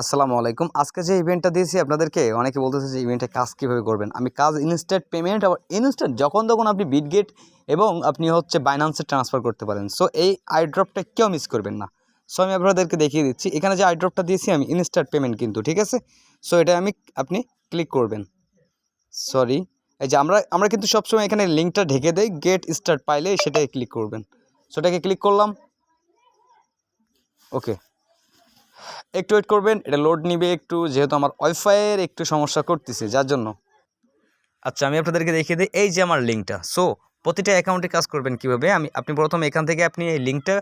আসসালামু আলাইকুম। আজকে যে ইভেন্টটা দিয়েছি আপনাদেরকে, অনেকে বলতেছে যে ইভেন্টে কাজ কীভাবে করবেন? আমি কাজ ইনস্ট্যান্ট পেমেন্ট আবার ইনস্ট্যান্ট যখন তখন আপনি বিটগেট এবং আপনি হচ্ছে বাইন্যান্সে ট্রান্সফার করতে পারেন। সো এই আইড্রপটা কেউ মিস করবেন না। সো আমি আপনাদেরকে দেখিয়ে দিচ্ছি। এখানে যে আইড্রপটা দিয়েছি, আমি ইনস্ট্যান্ট পেমেন্ট কিন্তু, ঠিক আছে? সো এটা আমি আপনি ক্লিক করবেন। সরি এই যে আমরা আমরা কিন্তু সবসময় এখানে লিঙ্কটা ঢেকে দেই গেট স্টার্ট পাইলে সেটাই ক্লিক করবেন। সো এটাকে ক্লিক করলাম। ওকে একটু ওয়েট করবেন, এটা লোড নিবে একটু, যেহেতু আমার ওয়াইফাইয়ের একটু সমস্যা করতেছে, যার জন্য। আচ্ছা আমি আপনাদেরকে দেখিয়ে দিই, এই যে আমার লিঙ্কটা সো প্রতিটা অ্যাকাউন্টে কাজ করবেন কীভাবে? আমি, আপনি প্রথম এখান থেকে আপনি এই লিঙ্কটা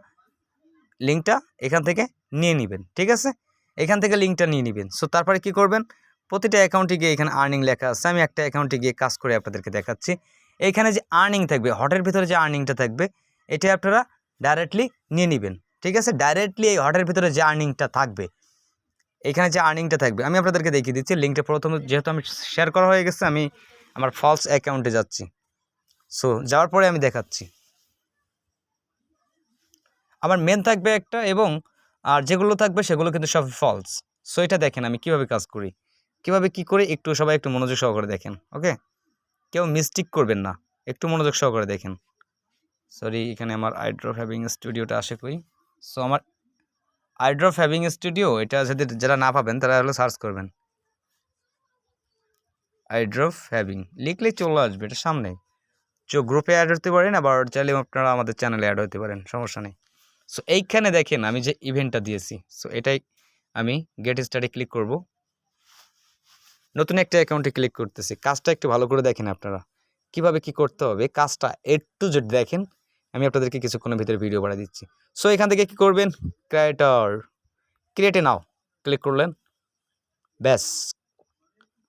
লিঙ্কটা এখান থেকে নিয়ে নেবেন, ঠিক আছে? এখান থেকে লিঙ্কটা নিয়ে নেবেন। সো তারপরে কি করবেন? প্রতিটা অ্যাকাউন্টে গিয়ে এখানে আর্নিং লেখা আছে, আমি একটা অ্যাকাউন্টে গিয়ে কাজ করে আপনাদেরকে দেখাচ্ছি। এইখানে যে আর্নিং থাকবে হটের ভিতরে যে আর্নিংটা থাকবে, এটা আপনারা ডাইরেক্টলি নিয়ে নেবেন। ঠিক আছে? ডাইরেক্টলি এই হটের ভিতরে যে আর্নিংটা থাকবে, এখানে যে আর্নিংটা থাকবে, আমি আপনাদেরকে দেখিয়ে দিচ্ছি লিঙ্কটা প্রথমে যেহেতু আমি শেয়ার করা হয়ে গেছে, আমি আমার ফলস অ্যাকাউন্টে যাচ্ছি। সো যাওয়ার পরে আমি দেখাচ্ছি। আমার মেন থাকবে একটা এবং, আর যেগুলো থাকবে সেগুলো কিন্তু সব ফলস সো এটা দেখেন আমি কীভাবে কাজ করি। কীভাবে কি করি? একটু সবাই একটু মনোযোগ সহকারে দেখেন, ওকে? কেউ মিস্টেক করবেন না, একটু মনোযোগ সহকারে দেখেন। সরি এখানে আমার আইড্রপ হ্যাভিং স্টুডিওটা আসে কই? সো আমার আইড্রো হ্যাভিং স্টুডিও এটা যদি যারা না পাবেন, তারা হলো সার্চ করবেন। আইড্রপ হ্যাভিং লিখলেই চলে আসবে, এটা সামনে। চো গ্রুপে অ্যাড হতে পারেন, আবার চাইলে আপনারা আমাদের চ্যানেলে অ্যাড হতে পারেন, সমস্যা নেই। সো এইখানে দেখেন, আমি যে ইভেন্টটা দিয়েছি সো এটাই আমি গেট স্টার্টে ক্লিক করব। নতুন একটা অ্যাকাউন্টে ক্লিক করতেছি। কাজটা একটু ভালো করে দেখেন আপনারা। কীভাবে কি করতে হবে? কাজটা একটু যদি দেখেন। আমি আপনাদেরকে কিছুক্ষণের ভিতরে ভিডিও বাড়া দিচ্ছি। সো এখান থেকে কি করবেন? ক্রিয়েটর ক্রিয়েটে নাও। ক্লিক করলেন। ব্যাস।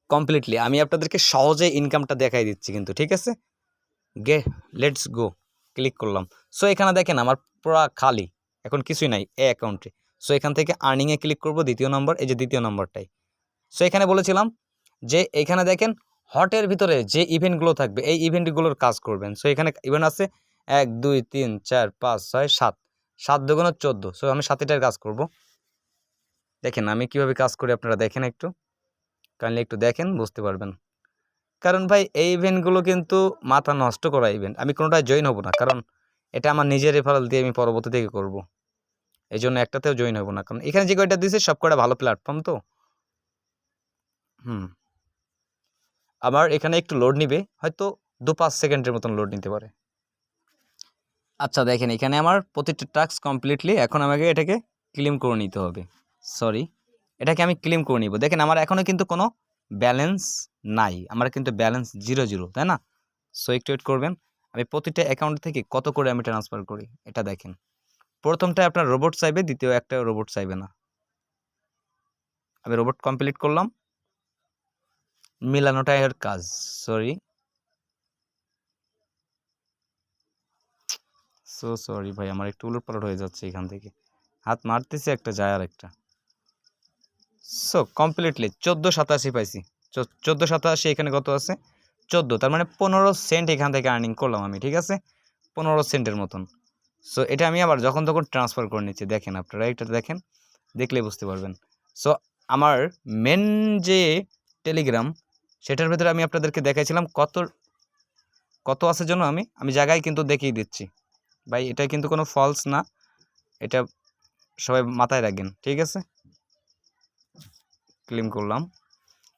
কমপ্লিটলি আমি আপনাদেরকে সহজে ইনকামটা দেখাই দিচ্ছি কিন্তু, ঠিক আছে? গে লেটস গো ক্লিক করলাম। সো এখানে দেখেন আমার পুরা খালি। এখন কিছুই নাই, এ অ্যাকাউন্টে সো এখান থেকে আর্নিংয়ে ক্লিক করব, দ্বিতীয় নম্বর এই যে দ্বিতীয় নম্বরটাই সো এখানে বলেছিলাম যে, এখানে দেখেন হটের ভিতরে যে ইভেন্টগুলো থাকবে, এই ইভেন্টগুলোর কাজ করবেন। সো এখানে ইভেন্ট আছে এক, দুই, তিন, চার, পাঁচ, ছয়, সাত। সাত দুগুণ চোদ্দ। সো আমি সাতটার কাজ করব। দেখেন, আমি কীভাবে কাজ করি আপনারা দেখেন একটু। কাইন্ডলি একটু দেখেন, বুঝতে পারবেন। কারণ ভাই, এই ইভেন্টগুলো কিন্তু মাথা নষ্ট করা ইভেন্ট আমি কোনোটায় জয়েন হব না। কারণ এটা আমার নিজের রেফারেল দিয়ে আমি পরবর্তী থেকে করব। এই জন্য একটাতেও জয়েন হব না। কারণ এখানে যে কয়টা দিয়েছে সব কটা ভালো প্ল্যাটফর্ম তো। হুম। আমার এখানে একটু লোড নিবে। হয়তো দু পাঁচ সেকেন্ডের মতন লোড নিতে পারে। আচ্ছা দেখেন, এখানে আমার প্রতিটা টাস্ক কমপ্লিটলি এখন আমাকে এটাকে ক্লেম করে নিতে হবে। সরি এটাকে আমি ক্লেম করে নিব। দেখেন, আমার এখনও কিন্তু কোনো ব্যালেন্স নাই। আমার কিন্তু ব্যালেন্স জিরো জিরো তাই না? সো একটু ওয়েট করবেন। আমি প্রতিটা অ্যাকাউন্ট থেকে কত করে আমি ট্রান্সফার করি, এটা দেখেন। প্রথমটা আপনার রোবট চাইবে, দ্বিতীয় একটা রোবট চাইবে না। আমি রোবট কমপ্লিট করলাম। মিলানোটা এর কাজ সরি সো সরি ভাই, আমার একটু উলট পালট হয়ে যাচ্ছে এখান থেকে। হাত মারতেছি একটা, যায় আর একটা সো কমপ্লিটলি চোদ্দ সাতাশি পাইছি। চোদ্দ সাতাশি এখানে কত আছে? চোদ্দ, তার মানে পনেরো সেন্ট এখান থেকে আর্নিং করলাম আমি, ঠিক আছে? পনেরো সেন্টের মতন। সো এটা আমি আবার যখন তখন ট্রান্সফার করে নিচ্ছি, দেখেন আপনারা এটা দেখেন, দেখলে বুঝতে পারবেন। সো আমার মেন যে টেলিগ্রাম সেটার ভেতরে আমি আপনাদেরকে দেখাইছিলাম কত কত আছে জন্য আমি আমি জায়গায় কিন্তু দেখিয়ে দিচ্ছি। ভাই, এটা কিন্তু কোনো ফলস না। এটা সবাই মাথায় রাখবেন ঠিক আছে? ক্লেম করলাম।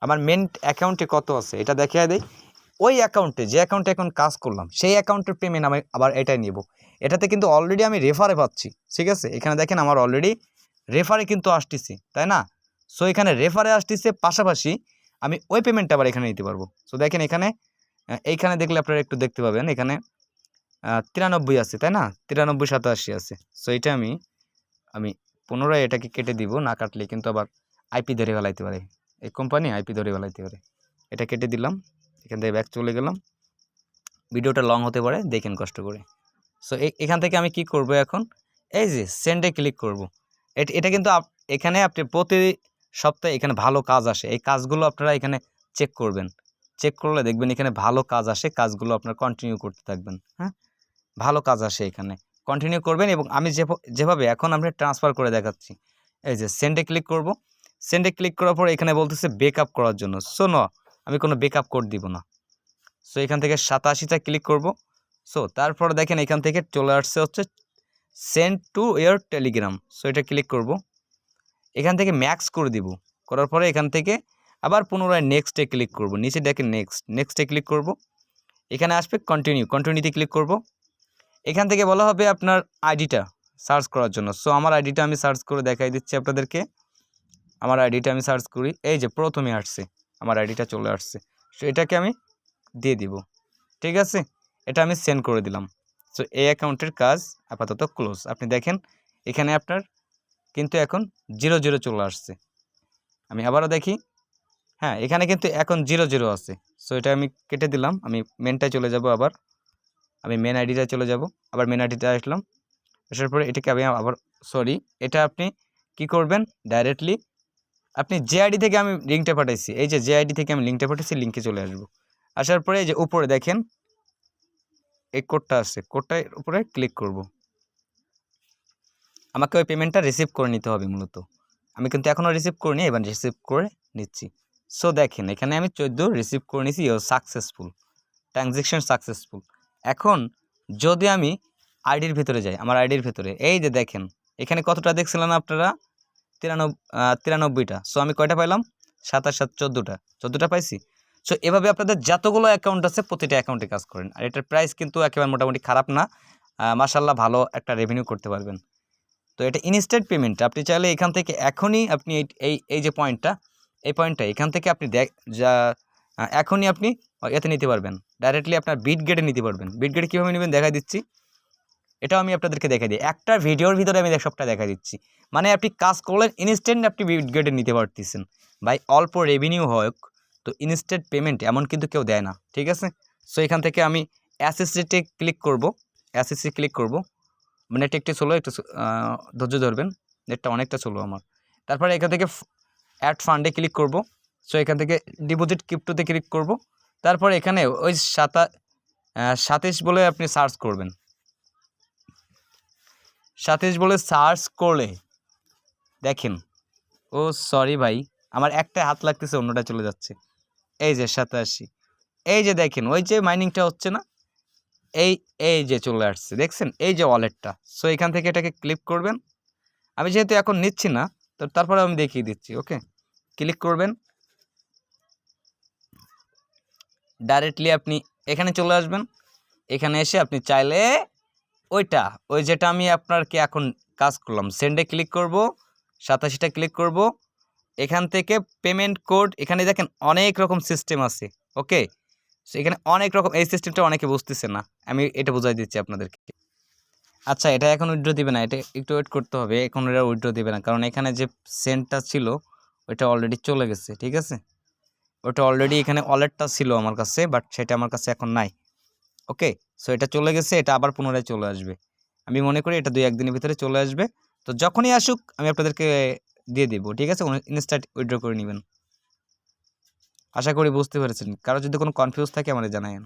আমার মেন অ্যাকাউন্টে কত আছে? এটা দেখিয়ে দেয় ওই অ্যাকাউন্টে যে অ্যাকাউন্টে এখন কাজ করলাম, সেই অ্যাকাউন্টের পেমেন্ট আমি আবার এটাই নেব। এটাতে কিন্তু অলরেডি আমি রেফারে পাচ্ছি, ঠিক আছে? এখানে দেখেন আমার অলরেডি রেফারে কিন্তু আসতেছি, তাই না? সো এখানে রেফারে আসতেছে, পাশাপাশি আমি ওই পেমেন্টটা আবার এখানে নিতে পারব। সো দেখেন এখানে এইখানে দেখলে আপনারা একটু দেখতে পাবেন। এখানে তিরানব্বই আছে, তাই না? তিরানব্বই সাতাশি আছে। সো এটা আমি আমি পুনরায় এটাকে কেটে দিব, না কাটলে কিন্তু আবার আইপি ধরে ফেলাইতে পারে। এই কোম্পানি আইপি ধরে ফেলাইতে পারে। এটা কেটে দিলাম, এখান থেকে ব্যাক চলে গেলাম। ভিডিওটা লং হতে পারে, দেখেন কষ্ট করে। সো এখান থেকে আমি কি করব এখন? এই যে সেন্ডে ক্লিক করব। এটা কিন্তু এখানে আপনি প্রতি সপ্তাহে এখানে ভালো কাজ আসে। এই কাজগুলো আপনারা এখানে চেক করবেন। চেক করলে দেখবেন এখানে ভালো কাজ আসে, কাজগুলো আপনার কন্টিনিউ করতে থাকবেন হ্যাঁ? ভালো কাজ আসে এখানে। কন্টিনিউ করবেন এবং আমি যেভাবে এখন আপনি ট্রান্সফার করে দেখাচ্ছি, এই যে সেন্ডে ক্লিক করব। সেন্ডে ক্লিক করার পর এখানে বলতেছে বেকআপ করার জন্য। সো ন আমি কোনো বেকআপ কোড দিব না। সো এখান থেকে সাতাশিটা ক্লিক করব। সো তারপর দেখেন এখান থেকে চলে আসছে হচ্ছে send to your Telegram so এটা ক্লিক করব। এখান থেকে ম্যাক্স করে দিব। করার পরে এখান থেকে আবার পুনরায় নেক্সটে ক্লিক করব। নিচে দেখেন নেক্সট নেক্সটে ক্লিক করব। এখানে আসবে কন্টিনিউ কন্টিনিউতে ক্লিক করব। এখান থেকে বলা হবে আপনার আইডিটা সার্চ করার জন্য। সো আমার আইডিটা আমি সার্চ করে দেখাই দিচ্ছি আপনাদেরকে। আমার আইডিটা আমি সার্চ করি। এই যে প্রথমে আসছে, আমার আইডিটা চলে আসছে। সো এটাকে আমি দিয়ে দিব। ঠিক আছে? এটা আমি সেন্ড করে দিলাম। সো এই অ্যাকাউন্টের কাজ আপাতত ক্লোজ আপনি দেখেন, এখানে আপনার কিন্তু এখন জিরো জিরো চলে আসছে। আমি আবারও দেখি। হ্যাঁ এখানে কিন্তু এখন জিরো জিরো আছে। সো এটা আমি কেটে দিলাম। আমি মেনটায় চলে যাব আবার। আমি মেন আইডিটায় চলে যাব। আবার মেন আইডিটা আসলাম। আসার পরে এটাকে আমি আবার সরি এটা আপনি কি করবেন? ডাইরেক্টলি আপনি যে আইডি থেকে আমি লিঙ্কটা পাঠাইছি, এই যে যে আইডি থেকে আমি লিঙ্কটা পাঠাইছি লিঙ্কে চলে আসব। আসার পরে এই যে উপরে দেখেন, এই কোডটা আছে। কোডটার উপরে ক্লিক করব। আমাকে ওই পেমেন্টটা রিসিভ করে নিতে হবে মূলত। আমি কিন্তু এখনও রিসিভ করিনি, এবার রিসিভ করে নিচ্ছি। সো দেখেন, এখানে আমি চোদ্দ রিসিভ করে নিছি ও সাকসেসফুল ট্রানজেকশন সাকসেসফুল এখন যদি আমি আইডির ভেতরে যাই, আমার আইডির ভেতরে, এই যে দেখেন, এখানে কতটা দেখছিলেন আপনারা? তিরানব্বই তিরানব্বইটা। সো আমি কয়টা পাইলাম? সাতাশ, সাত, চোদ্দোটা। চোদ্দোটা পাইছি। সো এভাবে আপনাদের যতগুলো অ্যাকাউন্ট আছে, প্রতিটা অ্যাকাউন্টে কাজ করেন। আর এটার প্রাইস কিন্তু একেবারে মোটামুটি খারাপ না। মাসাল্লাহ ভালো একটা রেভিনিউ করতে পারবেন। তো, এটা ইনস্ট্যান্ট পেমেন্ট আপনি চাইলে এখান থেকে এখনই আপনি এই এই যে পয়েন্টটা এই পয়েন্টটা এখান থেকে আপনি দেখ, যা এখনই আপনি এতে নিতে পারবেন। ডাইরেক্টলি আপনার বিট গেটে নিতে পারবেন। বিট গেটে কীভাবে নেবেন দেখা দিচ্ছি। এটাও আমি আপনাদেরকে দেখা দিই। একটা ভিডিওর ভিতরে আমি সবটা দেখা দিচ্ছি। মানে আপনি কাজ করলেন ইনস্ট্যান্ট আপনি বিট গেটে নিতে পারতেছেন। ভাই, অল্প রেভিনিউ হোক, তো ইনস্ট্যান্ট পেমেন্ট এমন কিন্তু কেউ দেয় না, ঠিক আছে? সো এখান থেকে আমি অ্যাসিসিতে ক্লিক করব। অ্যাসিসি ক্লিক করব। মানে নেট একটু চলো একটু ধৈর্য ধরবেন। নেটটা অনেকটা চলো আমার। তারপরে এখান থেকে অ্যাড ফান্ডে ক্লিক করব। সো এখান থেকে ডিপোজিট ক্রিপ্টোতে ক্লিক করব। তারপরে এখানে ওই সাতা সাতাশ বলে আপনি সার্চ করবেন। সাতাশ বলে সার্চ করলে, দেখেন, ও সরি ভাই, আমার একটা হাত লাগতেছে, অন্যটা চলে যাচ্ছে। এই যে সাতাশি, এই যে দেখেন, ওই যে মাইনিংটা হচ্ছে না, এই এই যে চলে আসছে, দেখছেন? এই যে ওয়ালেটটা সো এখান থেকে এটাকে ক্লিক করবেন। আমি যেহেতু এখন নিচ্ছি না, তো তারপরে আমি দেখিয়ে দিচ্ছি ওকে ক্লিক করবেন। ডাইরেক্টলি আপনি এখানে চলে আসবেন। এখানে এসে আপনি চাইলে ওইটা, ওই যেটা আমি আপনারকে এখন কাজ করলাম সেন্ডে ক্লিক করব সাতাশিটা ক্লিক করব। এখান থেকে পেমেন্ট কোড এখানে দেখেন অনেক রকম সিস্টেম আছে ওকে সো এখানে অনেক রকম, এই সিস্টেমটা অনেকে বুঝতেছে না। আমি এটা বোঝাই দিচ্ছি আপনাদেরকে। আচ্ছা এটা এখন উইড্রো দিবে না, এটা একটু ওয়েট করতে হবে, এখন এটা উইড্রো দিবে না, কারণ এখানে যে সেন্টটা ছিল, ওইটা অলরেডি চলে গেছে, ঠিক আছে? ওটা অলরেডি এখানে ওয়ালেটটা ছিল আমার কাছে বাট সেটা আমার কাছে এখন নাই। ওকে সো এটা চলে গেছে, এটা আবার পুনরায় চলে আসবে। আমি মনে করি এটা দুই একদিনের ভিতরে চলে আসবে। তো যখনই আসুক, আমি আপনাদেরকে দিয়ে দেবো, ঠিক আছে? ইনস্টার্ট উইড্র করে নেবেন। আশা করি বুঝতে পেরেছেন। কারও যদি কোনো কনফিউজ থাকে, আমাদের জানায়েন।